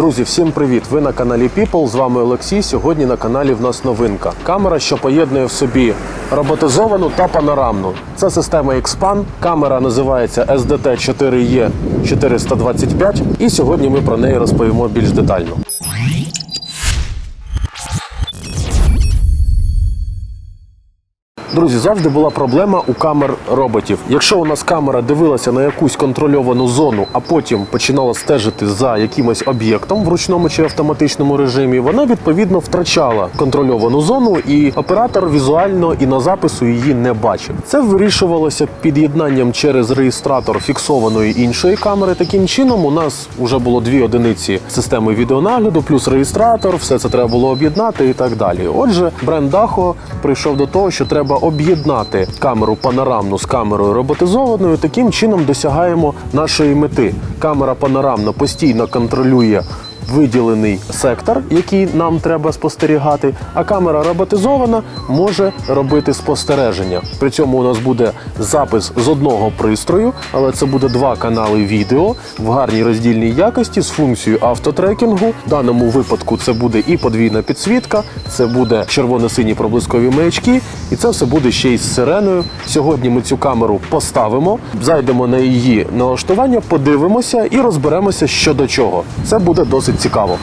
Друзі, всім привіт! Ви на каналі People. З вами Олексій. Сьогодні на каналі в нас новинка. Камера, що поєднує в собі роботизовану та панорамну. Це система Xpan. Камера називається SDT 4E 425. І сьогодні ми про неї розповімо більш детально. Друзі, завжди була проблема у камер роботів. Якщо у нас камера дивилася на якусь контрольовану зону, а потім починала стежити за якимось об'єктом в ручному чи автоматичному режимі, вона відповідно втрачала контрольовану зону, і оператор візуально і на запису її не бачив. Це вирішувалося під'єднанням через реєстратор фіксованої іншої камери. Таким чином, у нас вже було дві одиниці системи відеонагляду, плюс реєстратор, все це треба було об'єднати і так далі. Отже, бренд Daho прийшов до того, що треба об'єднати камеру панорамну з камерою роботизованою. Таким чином досягаємо нашої мети. Камера панорамна постійно контролює. Виділений сектор, який нам треба спостерігати, а камера роботизована може робити спостереження. При цьому у нас буде запис з одного пристрою, але це буде два канали відео в гарній роздільній якості з функцією автотрекінгу. В даному випадку це буде і подвійна підсвітка, це буде червоно-сині проблискові маячки, і це все буде ще й з сиреною. Сьогодні ми цю камеру поставимо, зайдемо на її налаштування, подивимося і розберемося, що до чого. Це буде досить цікаво.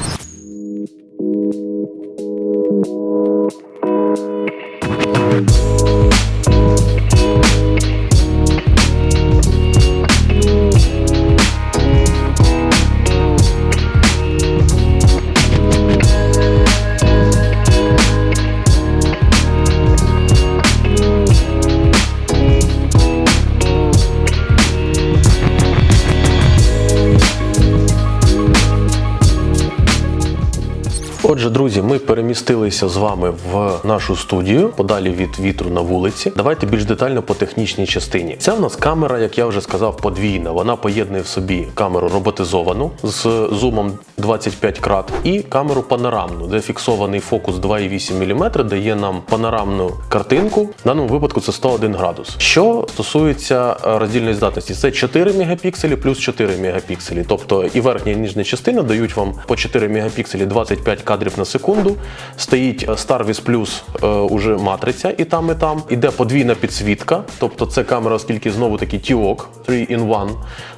Отже, друзі, ми перемістилися з вами в нашу студію подалі від вітру на вулиці. Давайте більш детально по технічній частині. Це в нас камера, як я вже сказав, подвійна. Вона поєднує в собі камеру роботизовану з зумом 25 крат і камеру панорамну, де фіксований фокус 2,8 мм дає нам панорамну картинку. В даному випадку це 101 градус. Що стосується е, роздільної здатності, це 4 мегапікселі плюс 4 мегапікселі. Тобто і верхня і нижня частина дають вам по 4 мегапікселі 25 кадрів на секунду. Стоїть е, Starvis Plus е, уже матриця і там, і там. Іде подвійна підсвітка, тобто це камера, оскільки знову таки TIOC 3 in 1.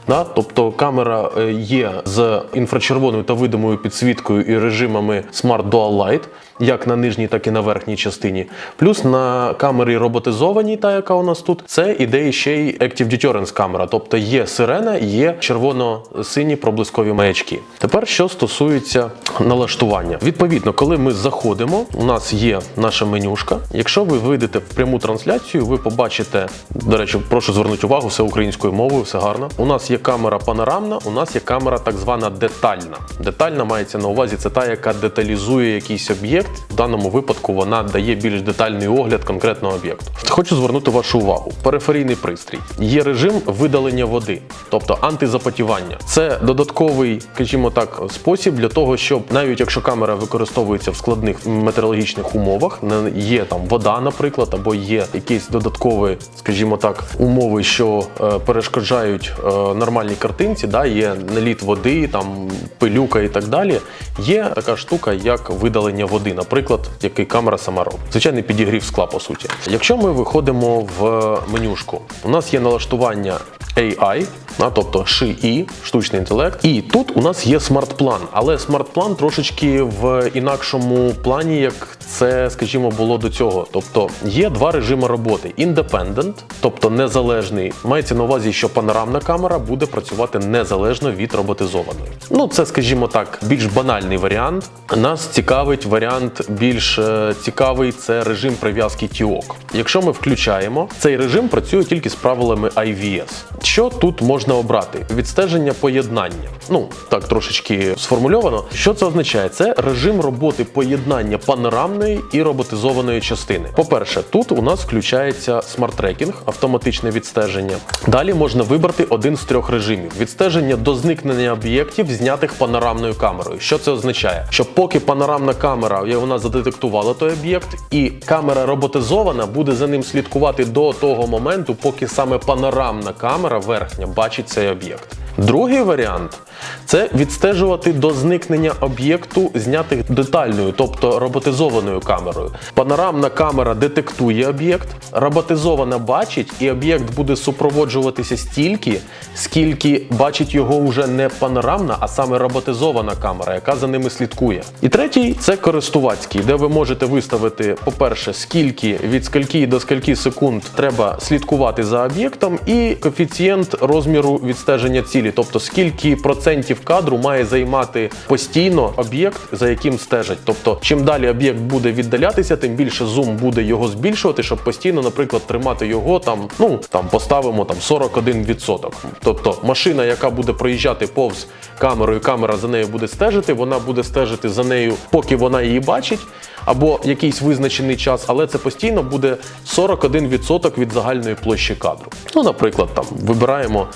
Да? Тобто камера е, є з інфрачервоною та видимою підсвіткою і режимами Smart Dual Light, як на нижній, так і на верхній частині. Плюс на камері роботизованій, та яка у нас тут, це іде ще й Active Deterrence камера, тобто є сирена, є червоно-сині проблискові маячки. Тепер що стосується налаштування. Відповідно, коли ми заходимо, у нас є наша менюшка. Якщо ви вийдете в пряму трансляцію, ви побачите, до речі, прошу звернути увагу, все українською мовою, все гарно. У нас є камера панорамна, у нас є камера так звана детальна. Детальна мається на увазі, це та, яка деталізує якийсь об'єкт. В даному випадку вона дає більш детальний огляд конкретного об'єкту. Хочу звернути вашу увагу. Периферійний пристрій. Є режим видалення води, тобто антизапотівання. Це додатковий, скажімо так, спосіб для того, щоб навіть якщо камера використовується в складних метеорологічних умовах, не є там вода, наприклад, або є якісь додаткові, скажімо так, умови, що е, перешкоджають е, нормальній картинці, да, є наліт води, там пилюка і так далі. Є така штука, як видалення води, наприклад, який камера сама робить. Звичайний підігрів скла, по суті. Якщо ми виходимо в менюшку, у нас є налаштування AI, а, тобто SHI, штучний інтелект. І тут у нас є смарт-план, але смарт-план трошечки в інакшому плані, як це, скажімо, було до цього. Тобто є два режими роботи: Independent, тобто незалежний. Мається на увазі, що панорамна камера буде працювати незалежно від роботизованої. Ну, це, скажімо так, більш банальний варіант. Нас цікавить варіант більш е, цікавий це режим прив'язки TIOC. Якщо ми включаємо, цей режим працює тільки з правилами IVS. Що тут можна обрати? Відстеження поєднання. Ну так трошечки сформульовано. Що це означає? Це режим роботи поєднання панорамної і роботизованої частини. По-перше, тут у нас включається смарт-трекінг, автоматичне відстеження. Далі можна вибрати один з трьох режимів: відстеження до зникнення об'єктів, знятих панорамною камерою. Що це означає? Що поки панорамна камера вона задетектувала той об'єкт, і камера роботизована буде за ним слідкувати до того моменту, поки саме панорамна камера верхня бачить цей об'єкт. Другий варіант Це відстежувати до зникнення об'єкту, знятих детальною, тобто роботизованою камерою. Панорамна камера детектує об'єкт, роботизована бачить, і об'єкт буде супроводжуватися стільки, скільки бачить його вже не панорамна, а саме роботизована камера, яка за ними слідкує. І третій це користувацький, де ви можете виставити, по-перше, скільки від скільки до скільки секунд треба слідкувати за об'єктом, і коефіцієнт розміру відстеження цілі, тобто скільки процентів кадру має займати постійно об'єкт, за яким стежать. Тобто, чим далі об'єкт буде віддалятися, тим більше зум буде його збільшувати, щоб постійно, наприклад, тримати його там, ну там поставимо там 41%. Тобто машина, яка буде проїжджати повз камеру, і камера за нею буде стежити, вона буде стежити за нею, поки вона її бачить, або якийсь визначений час, але це постійно буде 41% від загальної площі кадру. Ну, наприклад, там вибираємо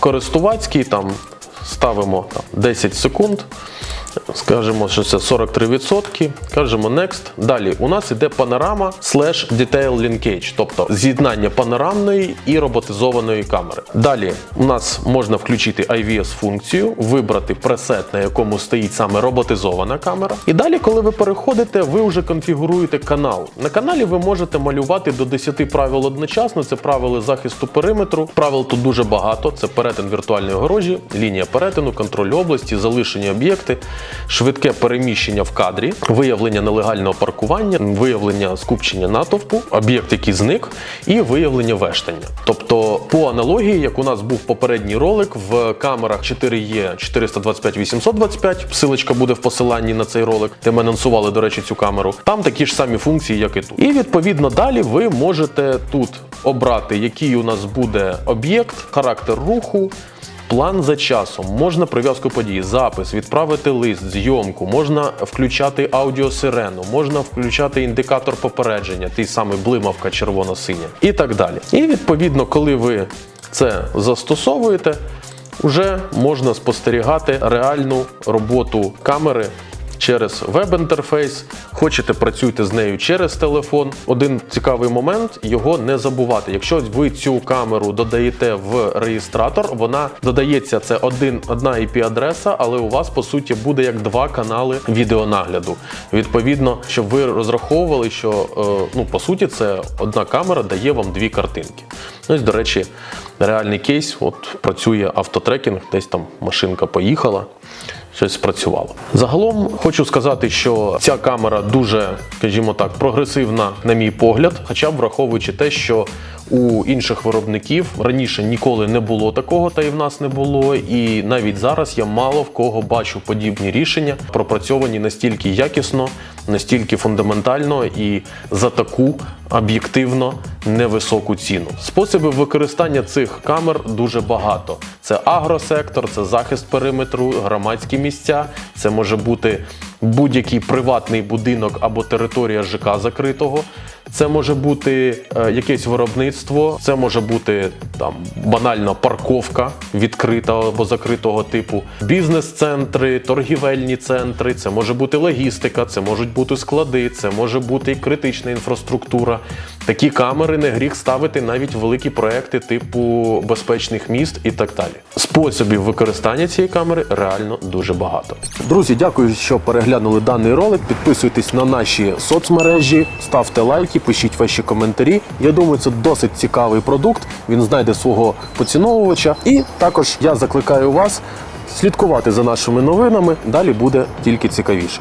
користувацький, там ставимо там 10 секунд. Скажемо, що це 43%. Кажемо Next. Далі у нас іде панорама slash detail linkage, тобто з'єднання панорамної і роботизованої камери. Далі у нас можна включити IVS-функцію, вибрати пресет, на якому стоїть саме роботизована камера. І далі, коли ви переходите, ви вже конфігуруєте канал. На каналі ви можете малювати до 10 правил одночасно. Це правила захисту периметру. Правил тут дуже багато. Це перетин віртуальної огорожі, лінія перетину, контроль області, залишені об'єкти швидке переміщення в кадрі, виявлення нелегального паркування, виявлення скупчення натовпу, об'єкт, який зник, і виявлення вештання. Тобто, по аналогії, як у нас був попередній ролик в камерах 4E 425 825, силочка буде в посиланні на цей ролик, де ми анонсували, до речі, цю камеру. Там такі ж самі функції, як і тут. І відповідно далі ви можете тут обрати, який у нас буде об'єкт, характер руху. План за часом, можна прив'язку подій, запис, відправити лист, зйомку, можна включати аудіосирену, можна включати індикатор попередження, той самий блимавка червоно-синя і так далі. І відповідно, коли ви це застосовуєте, вже можна спостерігати реальну роботу камери через веб-інтерфейс. Хочете, працюйте з нею через телефон. Один цікавий момент його не забувати. Якщо ви цю камеру додаєте в реєстратор, вона додається це один одна IP-адреса, але у вас по суті буде як два канали відеонагляду. Відповідно, щоб ви розраховували, що е, ну по суті це одна камера дає вам дві картинки. Ось, до речі, реальний кейс. От працює автотрекінг, десь там машинка поїхала щось спрацювало. Загалом хочу сказати, що ця камера дуже, скажімо так, прогресивна, на мій погляд, хоча б враховуючи те, що у інших виробників раніше ніколи не було такого, та і в нас не було. І навіть зараз я мало в кого бачу подібні рішення, пропрацьовані настільки якісно, настільки фундаментально і за таку об'єктивно невисоку ціну. Способів використання цих камер дуже багато. Це агросектор, це захист периметру, громадські місця, це може бути будь-який приватний будинок або територія ЖК закритого. Це може бути е, якесь виробництво, це може бути там банально парковка відкрита або закритого типу, бізнес-центри, торгівельні центри, це може бути логістика, це можуть бути склади, це може бути і критична інфраструктура. Такі камери не гріх ставити навіть великі проекти типу безпечних міст і так далі. Способів використання цієї камери реально дуже багато. Друзі, дякую, що переглянули даний ролик. Підписуйтесь на наші соцмережі, ставте лайки, пишіть ваші коментарі. Я думаю, це досить цікавий продукт. Він знайде свого поціновувача. І також я закликаю вас слідкувати за нашими новинами. Далі буде тільки цікавіше.